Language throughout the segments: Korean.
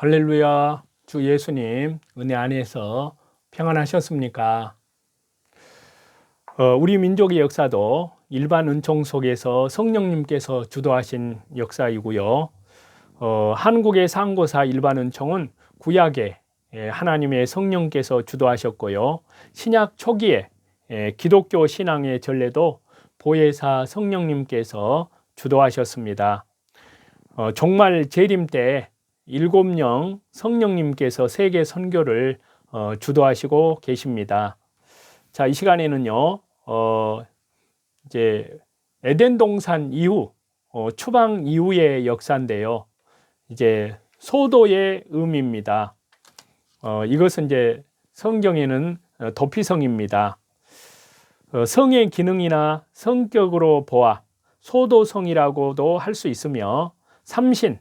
할렐루야, 주 예수님 은혜 안에서 평안하셨습니까? 어, 우리 민족의 역사도 일반 은총 속에서 성령님께서 주도하신 역사이고요. 어, 한국의 상고사 일반 은총은 구약에 예, 하나님의 성령께서 주도하셨고요. 신약 초기에 예, 기독교 신앙의 전례도 보혜사 성령님께서 주도하셨습니다. 어, 종말 재림 때 일곱 영 성령님께서 세계 선교를 어, 주도하시고 계십니다. 자, 이 시간에는요, 어, 이제 에덴 동산 이후, 어, 추방 이후의 역사인데요. 이제 소도의 의미입니다. 어, 이것은 이제 성경에는 어, 도피성입니다. 어, 성의 기능이나 성격으로 보아 소도성이라고도 할 수 있으며 삼신,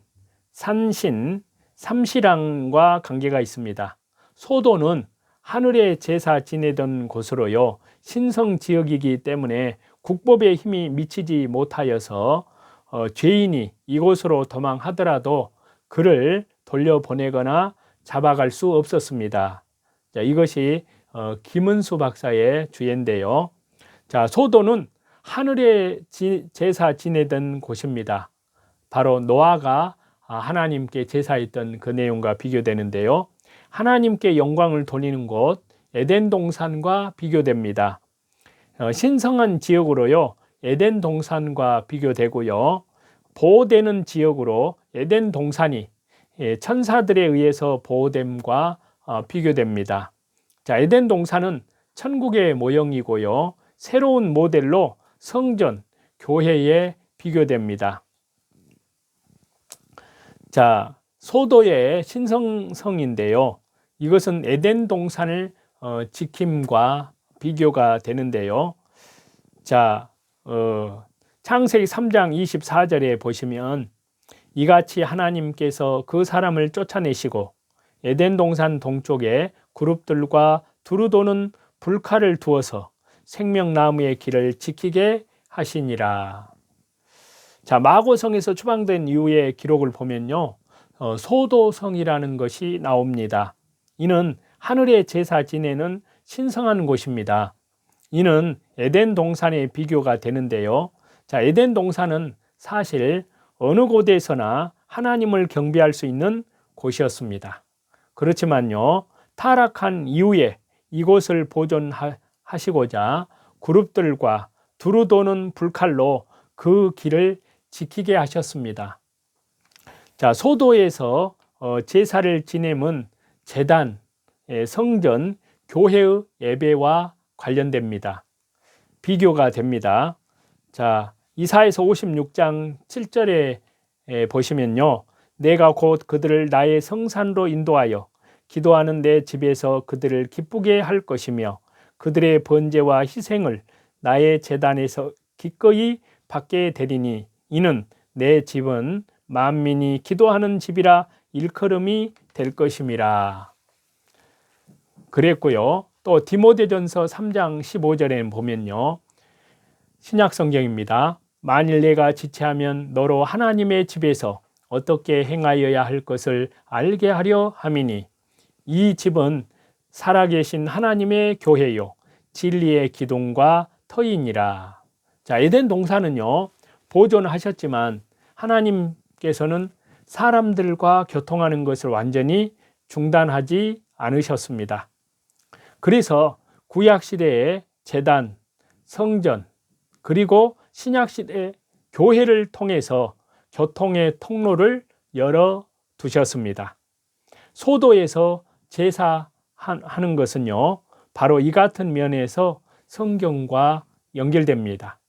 산신, 삼시랑과 관계가 있습니다. 소도는 하늘의 제사 지내던 곳으로요. 신성 지역이기 때문에 국법의 힘이 미치지 못하여서 어, 죄인이 이곳으로 도망하더라도 그를 돌려보내거나 잡아갈 수 없었습니다. 자, 이것이 어, 김은수 박사의 주제인데요. 자, 소도는 하늘의 지, 제사 지내던 곳입니다. 바로 노아가 아, 하나님께 제사했던 그 내용과 비교되는데요. 하나님께 영광을 돌리는 곳 에덴 동산과 비교됩니다. 어, 신성한 지역으로요. 에덴 동산과 비교되고요. 보호되는 지역으로 에덴 동산이 예, 천사들에 의해서 보호됨과 어, 비교됩니다. 자, 에덴 동산은 천국의 모형이고요. 새로운 모델로 성전, 교회에 비교됩니다. 자, 소도의 신성성인데요. 이것은 에덴 동산을 어, 지킴과 비교가 되는데요. 자, 어, 창세기 3장 24절에 보시면 이같이 하나님께서 그 사람을 쫓아내시고 에덴 동산 동쪽에 그룹들과 두루 도는 불칼을 두어서 생명나무의 길을 지키게 하시니라. 자, 마고성에서 추방된 이후의 기록을 보면요. 어, 소도성이라는 것이 나옵니다. 이는 하늘의 제사 지내는 신성한 곳입니다. 이는 에덴 동산의 비교가 되는데요. 자, 에덴 동산은 사실 어느 곳에서나 하나님을 경배할 수 있는 곳이었습니다. 그렇지만요, 타락한 이후에 이곳을 보존하시고자 그룹들과 두루 도는 불칼로 그 길을 지키게 하셨습니다. 자, 소도에서 어, 제사를 지내면 재단, 예, 성전, 교회의 예배와 관련됩니다. 비교가 됩니다. 자, 이사에서 56장 7절에 보시면요. 내가 곧 그들을 나의 성산으로 인도하여 기도하는 내 집에서 그들을 기쁘게 할 것이며 그들의 번제와 희생을 나의 재단에서 기꺼이 받게 되리니 이는 내 집은 만민이 기도하는 집이라 일컬음이 될 것임이라. 그랬고요. 또 디모데전서 3장 15절에 보면요. 신약 성경입니다. 만일 내가 지체하면 너로 하나님의 집에서 어떻게 행하여야 할 것을 알게 하려 함이니 이 집은 살아계신 하나님의 교회요 진리의 기둥과 터이니라. 자, 에덴 동산은요. 보존하셨지만 하나님께서는 사람들과 교통하는 것을 완전히 중단하지 않으셨습니다. 그래서 구약 시대의 재단, 성전, 그리고 신약 시대 교회를 통해서 교통의 통로를 열어 두셨습니다. 소도에서 제사하는 것은요, 바로 이 같은 면에서 성경과 연결됩니다.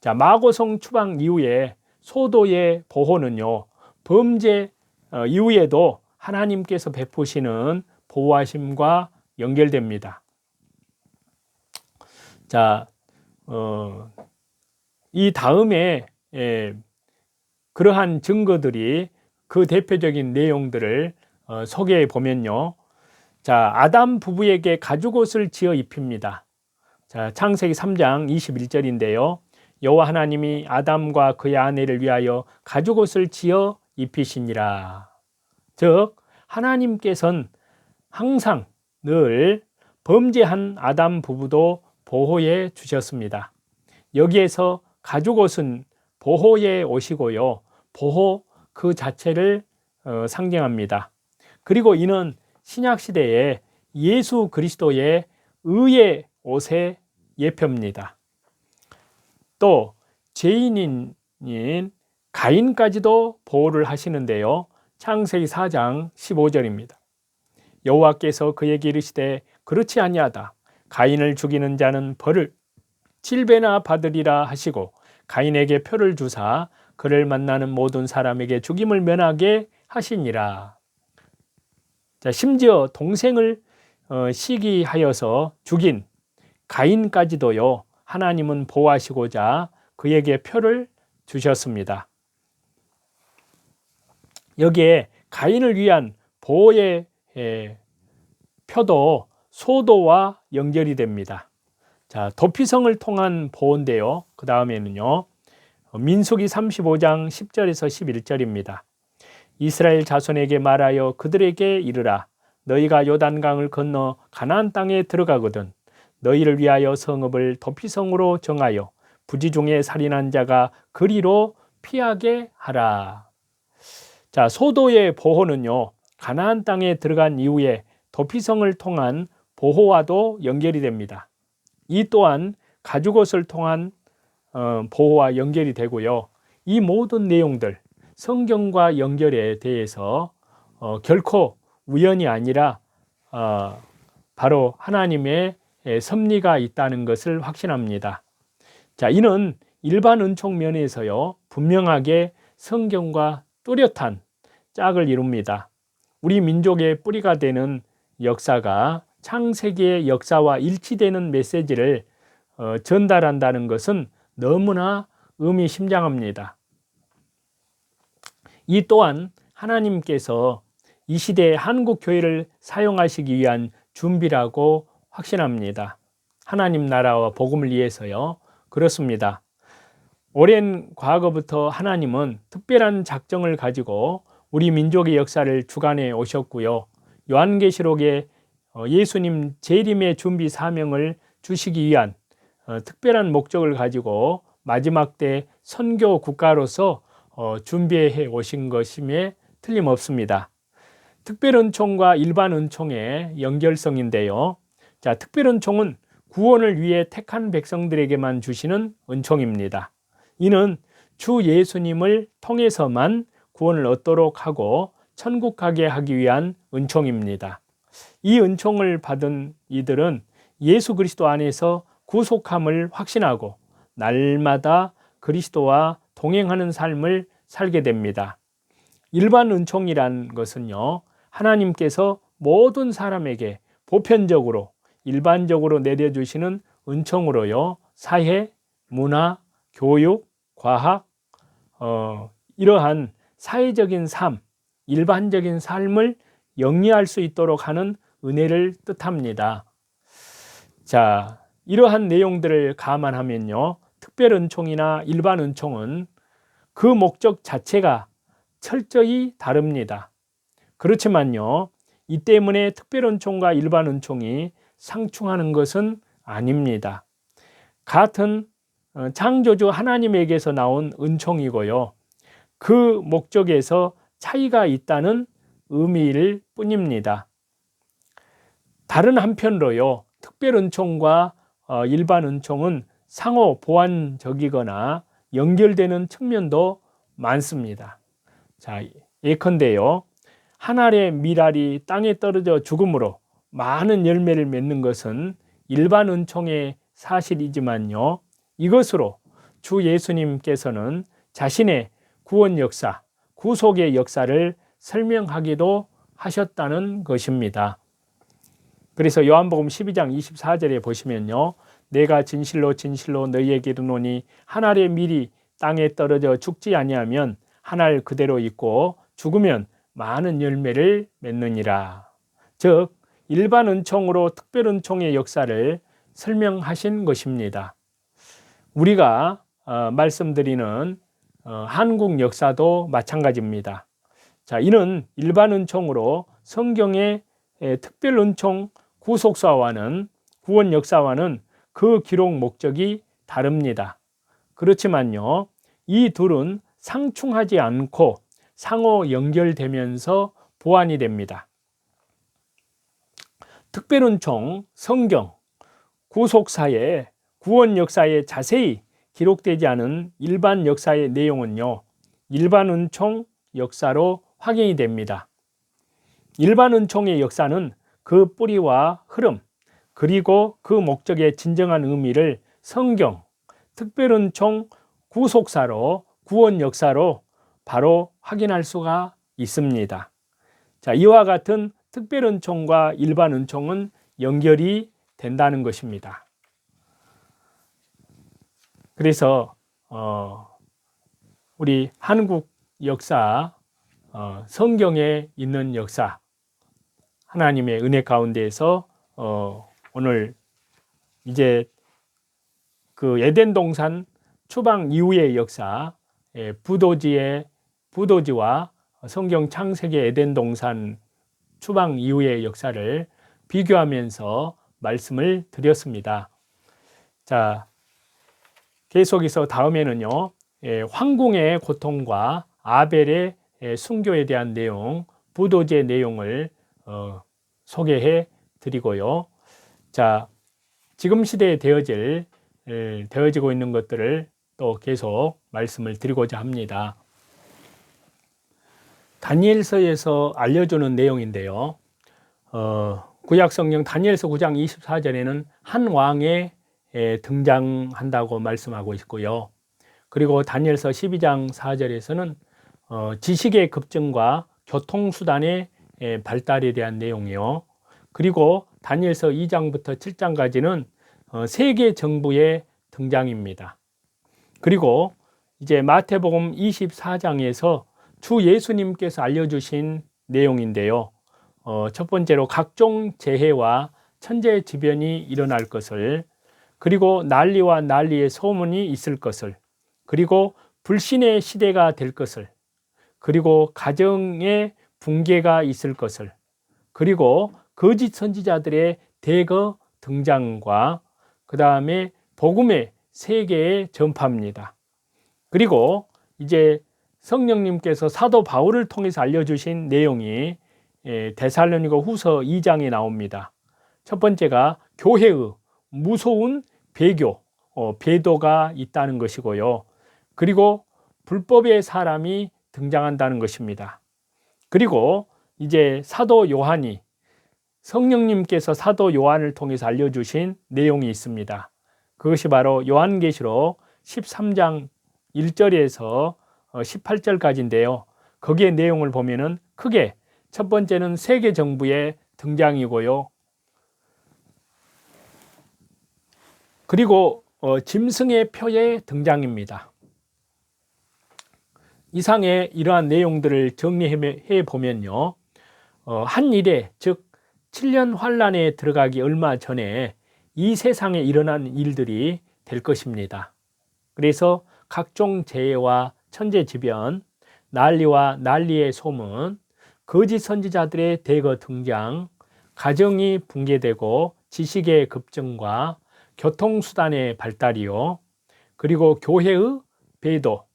자, 마고성 추방 이후에 소도의 보호는요, 범죄 어, 이후에도 하나님께서 베푸시는 보호하심과 연결됩니다. 자, 어, 이 다음에 예, 그러한 증거들이 그 대표적인 내용들을 어, 소개해 보면요. 자, 아담 부부에게 가죽옷을 지어 입힙니다. 자, 창세기 3장 21절인데요. 여호와 하나님이 아담과 그의 아내를 위하여 가죽 옷을 지어 입히시니라. 즉 하나님께서는 항상 늘 범죄한 아담 부부도 보호해 주셨습니다. 여기에서 가죽 옷은 보호의 옷이고요. 보호 그 자체를 어, 상징합니다. 그리고 이는 신약 시대에 예수 그리스도의 의의 옷의 예표입니다. 또 죄인인 가인까지도 보호를 하시는데요. 창세기 4장 15절입니다. 여호와께서 그에게 이르시되 그렇지 아니하다. 가인을 죽이는 자는 벌을 7배나 받으리라 하시고 가인에게 표를 주사 그를 만나는 모든 사람에게 죽임을 면하게 하시니라. 자, 심지어 동생을 어, 시기하여서 죽인 가인까지도요, 하나님은 보호하시고자 그에게 표를 주셨습니다. 여기에 가인을 위한 보호의 에, 표도 소도와 연결이 됩니다. 자, 도피성을 통한 보호인데요. 그 다음에는요, 민수기 35장 10절에서 11절입니다. 이스라엘 자손에게 말하여 그들에게 이르라 너희가 요단강을 건너 가나안 땅에 들어가거든 너희를 위하여 성읍을 도피성으로 정하여 부지 중에 살인한 자가 그리로 피하게 하라. 자, 소도의 보호는요. 가나안 땅에 들어간 이후에 도피성을 통한 보호와도 연결이 됩니다. 이 또한 가죽옷을 통한 어, 보호와 연결이 되고요. 이 모든 내용들 성경과 연결에 대해서 어, 결코 우연이 아니라 어, 바로 하나님의 섭리가 있다는 것을 확신합니다. 자, 이는 일반 은총 면에서요 분명하게 성경과 뚜렷한 짝을 이룹니다. 우리 민족의 뿌리가 되는 역사가 창세기의 역사와 일치되는 메시지를 어, 전달한다는 것은 너무나 의미심장합니다. 이 또한 하나님께서 이 시대의 한국 교회를 사용하시기 위한 준비라고 확신합니다. 하나님 나라와 복음을 위해서요. 그렇습니다. 오랜 과거부터 하나님은 특별한 작정을 가지고 우리 민족의 역사를 주관해 오셨고요. 요한계시록에 어, 예수님 재림의 준비 사명을 주시기 위한 어, 특별한 목적을 가지고 마지막 때 선교 국가로서 어, 준비해 오신 것임에 틀림없습니다. 특별 은총과 일반 은총의 연결성인데요. 자, 특별 은총은 구원을 위해 택한 백성들에게만 주시는 은총입니다. 이는 주 예수님을 통해서만 구원을 얻도록 하고 천국 가게 하기 위한 은총입니다. 이 은총을 받은 이들은 예수 그리스도 안에서 구속함을 확신하고 날마다 그리스도와 동행하는 삶을 살게 됩니다. 일반 은총이란 것은요, 하나님께서 모든 사람에게 보편적으로, 일반적으로 내려주시는 은총으로요, 사회, 문화, 교육, 과학, 어, 이러한 사회적인 삶, 일반적인 삶을 영위할 수 있도록 하는 은혜를 뜻합니다. 자, 이러한 내용들을 감안하면요. 특별 은총이나 일반 은총은 그 목적 자체가 철저히 다릅니다. 그렇지만요, 이 때문에 특별 은총과 일반 은총이 상충하는 것은 아닙니다. 같은 어, 창조주 하나님에게서 나온 은총이고요. 그 목적에서 차이가 있다는 의미일 뿐입니다. 다른 한편으로요, 특별 은총과 어, 일반 은총은 상호 보완적이거나 연결되는 측면도 많습니다. 자, 예컨대요. 한 알의 밀알이 땅에 떨어져 죽음으로 많은 열매를 맺는 것은 일반 은총의 사실이지만요. 이것으로 주 예수님께서는 자신의 구원 역사, 구속의 역사를 설명하기도 하셨다는 것입니다. 그래서 요한복음 12장 24절에 보시면요. 내가 진실로 진실로 너희에게 이르노니 한 알의 밀이 땅에 떨어져 죽지 아니하면 한 알 그대로 있고 죽으면 많은 열매를 맺느니라. 즉 일반 은총으로 특별 은총의 역사를 설명하신 것입니다. 우리가 어, 말씀드리는 어, 한국 역사도 마찬가지입니다. 자, 이는 일반 은총으로 성경의 에, 특별 은총 구속사와는 구원 역사와는 그 기록 목적이 다릅니다. 그렇지만요, 이 둘은 상충하지 않고 상호 연결되면서 보완이 됩니다. 특별은총, 성경, 구속사에 구원 역사에 자세히 기록되지 않은 일반 역사의 내용은요, 일반 은총 역사로 확인이 됩니다. 일반 은총의 역사는 그 뿌리와 흐름, 그리고 그 목적의 진정한 의미를 성경, 특별 은총 구속사로, 구원 역사로 바로 확인할 수가 있습니다. 자, 이와 같은 특별 은총과 일반 은총은 연결이 된다는 것입니다. 그래서 어, 우리 한국 역사, 어, 성경에 있는 역사, 하나님의 은혜 가운데에서 어, 오늘 이제 그 에덴 동산 추방 이후의 역사, 예, 부도지의 부도지와 성경 창세기 에덴 동산 추방 이후의 역사를 비교하면서 말씀을 드렸습니다. 자, 계속해서 다음에는요, 예, 황궁의 고통과 아벨의 예, 순교에 대한 내용, 부도지의 내용을 어, 소개해 드리고요. 자, 지금 시대에 되어질 예, 되어지고 있는 것들을 또 계속 말씀을 드리고자 합니다. 다니엘서에서 알려주는 내용인데요. 어, 구약 성경 다니엘서 9장 24절에는 한 왕의 에, 등장한다고 말씀하고 있고요. 그리고 다니엘서 12장 4절에서는 어, 지식의 급증과 교통수단의 에, 발달에 대한 내용이요. 그리고 다니엘서 2장부터 7장까지는 어, 세계 정부의 등장입니다. 그리고 이제 마태복음 24장에서 주 예수님께서 알려주신 내용인데요. 어, 첫 번째로 각종 재해와 천재지변이 일어날 것을 그리고 난리와 난리의 소문이 있을 것을 그리고 불신의 시대가 될 것을 그리고 가정의 붕괴가 있을 것을 그리고 거짓 선지자들의 대거 등장과 그 다음에 복음의 세계의 전파입니다. 그리고 이제 성령님께서 사도 바울을 통해서 알려주신 내용이 데살로니가 후서 2장에 나옵니다. 첫 번째가 교회의 무서운 배교, 어, 배도가 있다는 것이고요. 그리고 불법의 사람이 등장한다는 것입니다. 그리고 이제 사도 요한이 성령님께서 사도 요한을 통해서 알려주신 내용이 있습니다. 그것이 바로 요한계시록 13장 1절에서 18절까지인데요. 거기에 내용을 보면은 크게 첫 번째는 세계 정부의 등장이고요. 그리고 어, 짐승의 표의 등장입니다. 이상의 이러한 내용들을 정리해 보면요. 어, 한 일에 즉 7년 환란에 들어가기 얼마 전에 이 세상에 일어난 일들이 될 것입니다. 그래서 각종 재해와 천재지변, 난리와 난리의 소문, 거짓 선지자들의 대거 등장, 가정이 붕괴되고 지식의 급증과 교통수단의 발달이요. 그리고 교회의 배도,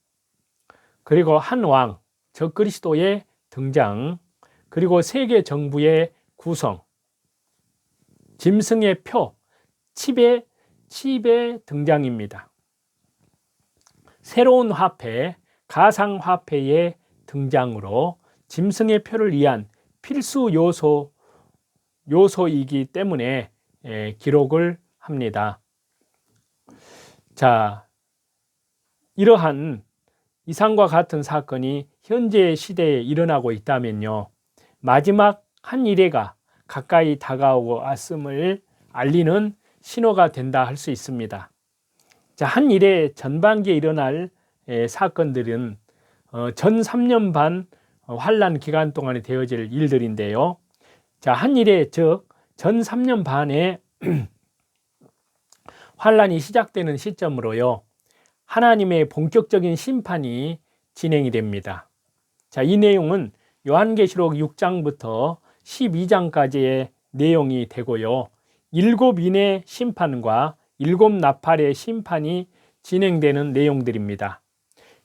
그리고 한 왕, 저 그리스도의 등장, 그리고 세계 정부의 구성, 짐승의 표, 칩의, 칩의 등장입니다. 새로운 화폐, 가상화폐의 등장으로 짐승의 표를 위한 필수 요소, 요소이기 때문에 기록을 합니다. 자, 이러한 이상과 같은 사건이 현재 시대에 일어나고 있다면요. 마지막 한 일회가 가까이 다가오고 왔음을 알리는 신호가 된다 할 수 있습니다. 자, 한 일회 전반기에 일어날 사건들은 어, 전 3년 반 어, 환란 기간 동안에 되어질 일들인데요. 자, 한 일에 즉 전 3년 반에 환란이 시작되는 시점으로요. 하나님의 본격적인 심판이 진행이 됩니다. 자, 이 내용은 요한계시록 6장부터 12장까지의 내용이 되고요. 일곱 인의 심판과 일곱 나팔의 심판이 진행되는 내용들입니다.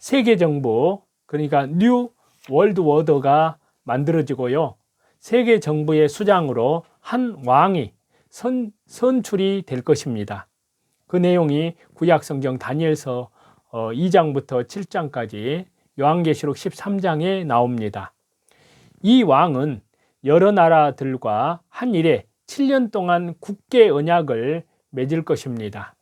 세계 정부, 그러니까 뉴 월드 워더가 만들어지고요. 세계 정부의 수장으로 한 왕이 선, 선출이 될 것입니다. 그 내용이 구약 성경 다니엘서 2장부터 7장까지 요한계시록 13장에 나옵니다. 이 왕은 여러 나라들과 한 일에 7년 동안 국계 언약을 맺을 것입니다.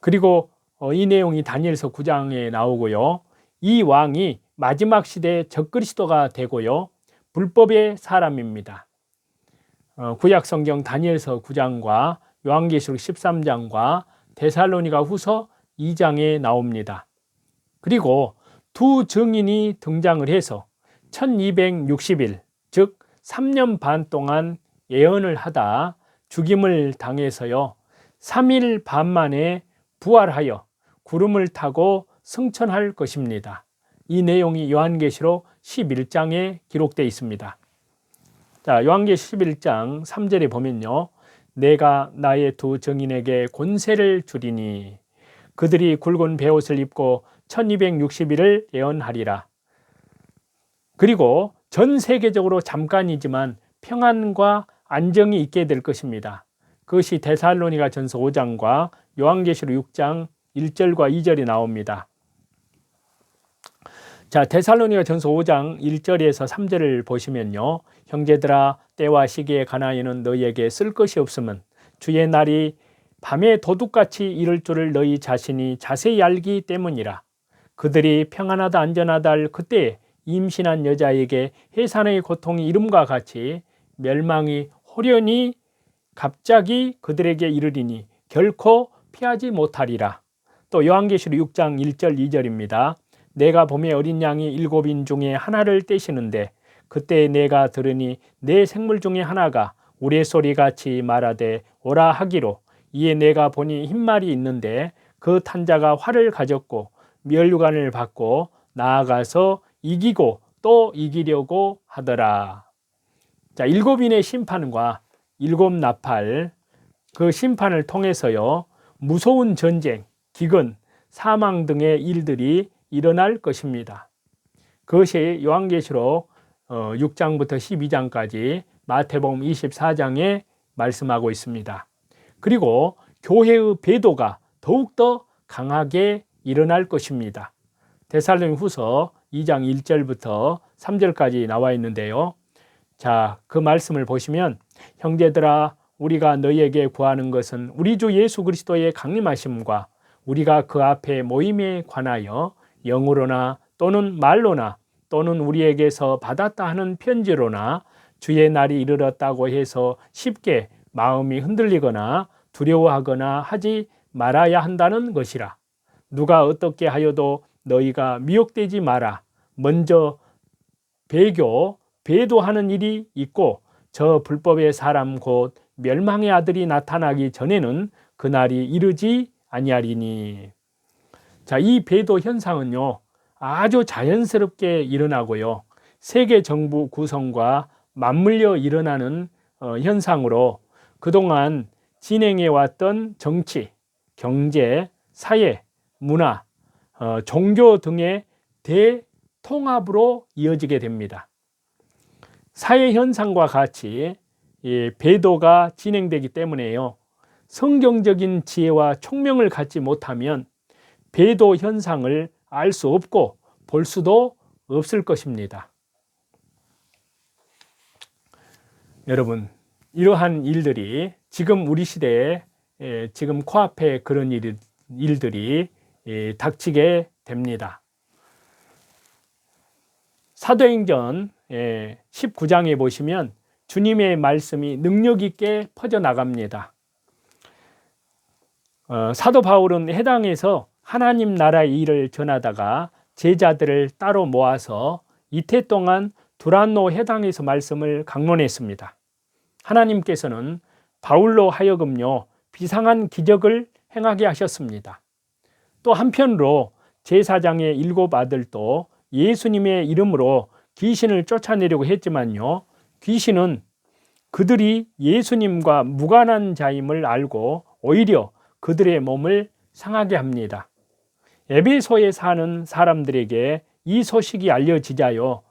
그리고 어, 이 내용이 다니엘서 9장에 나오고요. 이 왕이 마지막 시대의 적그리스도가 되고요. 불법의 사람입니다. 어, 구약 성경 다니엘서 9장과 요한계시록 13장과 데살로니가 후서 2장에 나옵니다. 그리고 두 증인이 등장을 해서 1260일, 즉 3년 반 동안 예언을 하다 죽임을 당해서요. 3일 반 만에 부활하여 구름을 타고 승천할 것입니다. 이 내용이 요한계시록 11장에 기록되어 있습니다. 자, 요한계시 11장 3절에 보면요. 내가 나의 두 정인에게 권세를 주리니 그들이 굵은 베옷을 입고 1260일을 예언하리라. 그리고 전 세계적으로 잠깐이지만 평안과 안정이 있게 될 것입니다. 그것이 데살로니가 전서 5장과 요한계시록 6장 1절과 2절이 나옵니다. 자, 데살로니가 전서 5장 1절에서 3절을 보시면요. 형제들아 때와 시기에 가나이는 너희에게 쓸 것이 없으면 주의 날이 밤에 도둑같이 이를 줄을 너희 자신이 자세히 알기 때문이라. 그들이 평안하다 안전하다 할 그때 임신한 여자에게 해산의 고통이 이름과 같이 멸망이 호련히 갑자기 그들에게 이르리니 결코 피하지 못하리라. 또 요한계시록 6장 1절 2절입니다. 내가 봄에 어린 양이 일곱인 중에 하나를 떼시는데 그때 내가 들으니 내 생물 중에 하나가 우레소리 같이 말하되 오라 하기로 이에 내가 보니 흰 말이 있는데 그 탄자가 활을 가졌고 멸류관을 받고 나아가서 이기고 또 이기려고 하더라. 자, 일곱인의 심판과 일곱 나팔 그 심판을 통해서요. 무서운 전쟁, 기근, 사망 등의 일들이 일어날 것입니다. 그것이 요한계시록 6장부터 어, 12장까지 마태복음 24장에 말씀하고 있습니다. 그리고 교회의 배도가 더욱더 강하게 일어날 것입니다. 데살로니 후서 2장 1절부터 3절까지 나와 있는데요. 자, 그 말씀을 보시면 형제들아 우리가 너희에게 구하는 것은 우리 주 예수 그리스도의 강림하심과 우리가 그 앞에 모임에 관하여 영으로나 또는 말로나 또는 우리에게서 받았다 하는 편지로나 주의 날이 이르렀다고 해서 쉽게 마음이 흔들리거나 두려워하거나 하지 말아야 한다는 것이라. 누가 어떻게 하여도 너희가 미혹되지 마라. 먼저 배교, 배도하는 일이 있고 저 불법의 사람 곧 멸망의 아들이 나타나기 전에는 그날이 이르지 아니하리니. 자, 이 배도 현상은요, 아주 자연스럽게 일어나고요. 세계 정부 구성과 맞물려 일어나는 어, 현상으로 그동안 진행해 왔던 정치, 경제, 사회, 문화, 어, 종교 등의 대통합으로 이어지게 됩니다. 사회 현상과 같이 배도가 진행되기 때문에요. 성경적인 지혜와 총명을 갖지 못하면 배도 현상을 알 수 없고 볼 수도 없을 것입니다. 여러분, 이러한 일들이 지금 우리 시대에 지금 코앞에 그런 일, 일들이 닥치게 됩니다. 사도행전 19장에 보시면 주님의 말씀이 능력 있게 퍼져나갑니다. 어, 사도 바울은 해당에서 하나님 나라의 일을 전하다가 제자들을 따로 모아서 이태 동안 두란노 해당에서 말씀을 강론했습니다. 하나님께서는 바울로 하여금요 비상한 기적을 행하게 하셨습니다. 또 한편으로 제사장의 일곱 아들도 예수님의 이름으로 귀신을 쫓아내려고 했지만요 귀신은 그들이 예수님과 무관한 자임을 알고 오히려 그들의 몸을 상하게 합니다. 에베소에 사는 사람들에게 이 소식이 알려지자요.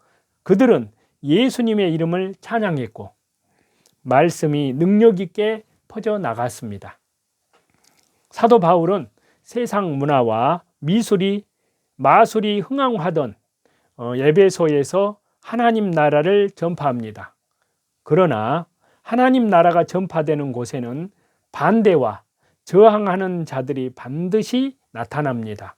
그들은 예수님의 이름을 찬양했고 말씀이 능력 있게 퍼져 나갔습니다. 사도 바울은 세상 문화와 미술이 마술이 흥황하던 어, 에베소에서 하나님 나라를 전파합니다. 그러나 하나님 나라가 전파되는 곳에는 반대와 저항하는 자들이 반드시 나타납니다.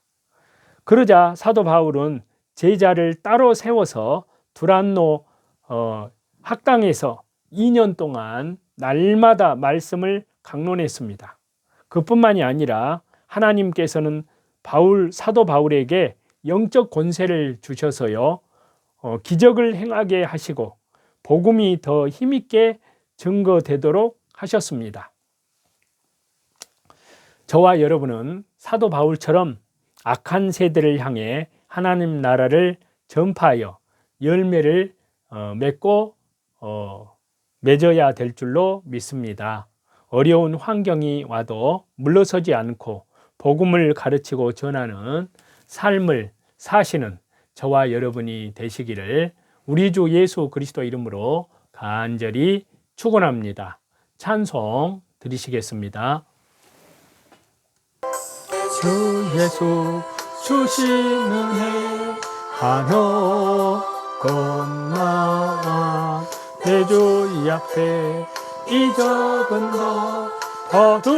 그러자 사도 바울은 제자를 따로 세워서 두란노 어, 학당에서 2년 동안 날마다 말씀을 강론했습니다. 그뿐만이 아니라 하나님께서는 바울 사도 바울에게 영적 권세를 주셔서요 어, 기적을 행하게 하시고 복음이 더 힘있게 증거되도록 하셨습니다. 저와 여러분은 사도 바울처럼 악한 세대를 향해 하나님 나라를 전파하여 열매를 어, 맺고 어, 맺어야 될 줄로 믿습니다. 어려운 환경이 와도 물러서지 않고 복음을 가르치고 전하는 삶을 사시는 저와 여러분이 되시기를 우리 주 예수 그리스도 이름으로 간절히 축원합니다. 찬송 드리시겠습니다. 주 예수 주시는 해 한없건만 내주 앞에 이 적은 것 거두리니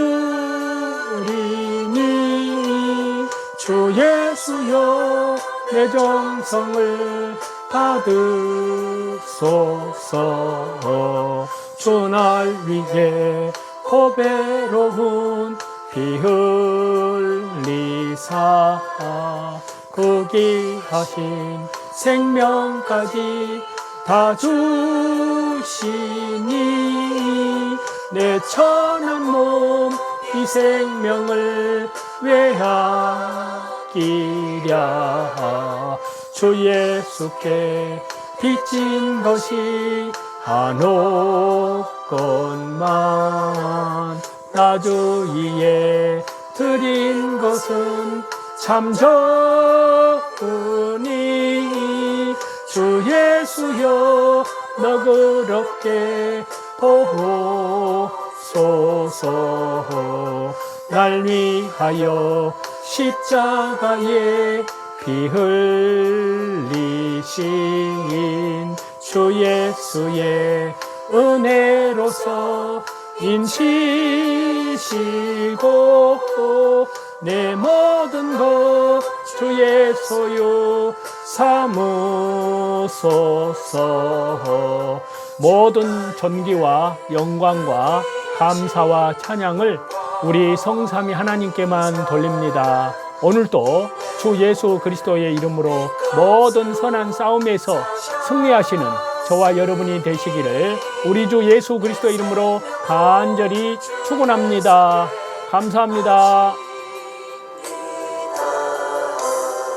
주 예수여 내 정성을 받으소서. 주 날 위해 고배로운 피 흘리사 그 귀하신 생명까지 다 주시니 내 천한 몸 이 생명을 외하기랴. 주 예수께 빚진 것이 한옥건만 나주 위에 드린 것은 참 적으니 주 예수여 너그럽게 보소서. 날 위하여 십자가에 피 흘리신 주 예수의 은혜로서 인치시고 내 모든 것 주의 소유 삼으소서 모든 존귀와 영광과 감사와 찬양을 우리 성삼위 하나님께만 돌립니다. 오늘도 주 예수 그리스도의 이름으로 모든 선한 싸움에서 승리하시는 저와 여러분이 되시기를 우리 주 예수 그리스도 이름으로 간절히 축원합니다. 감사합니다.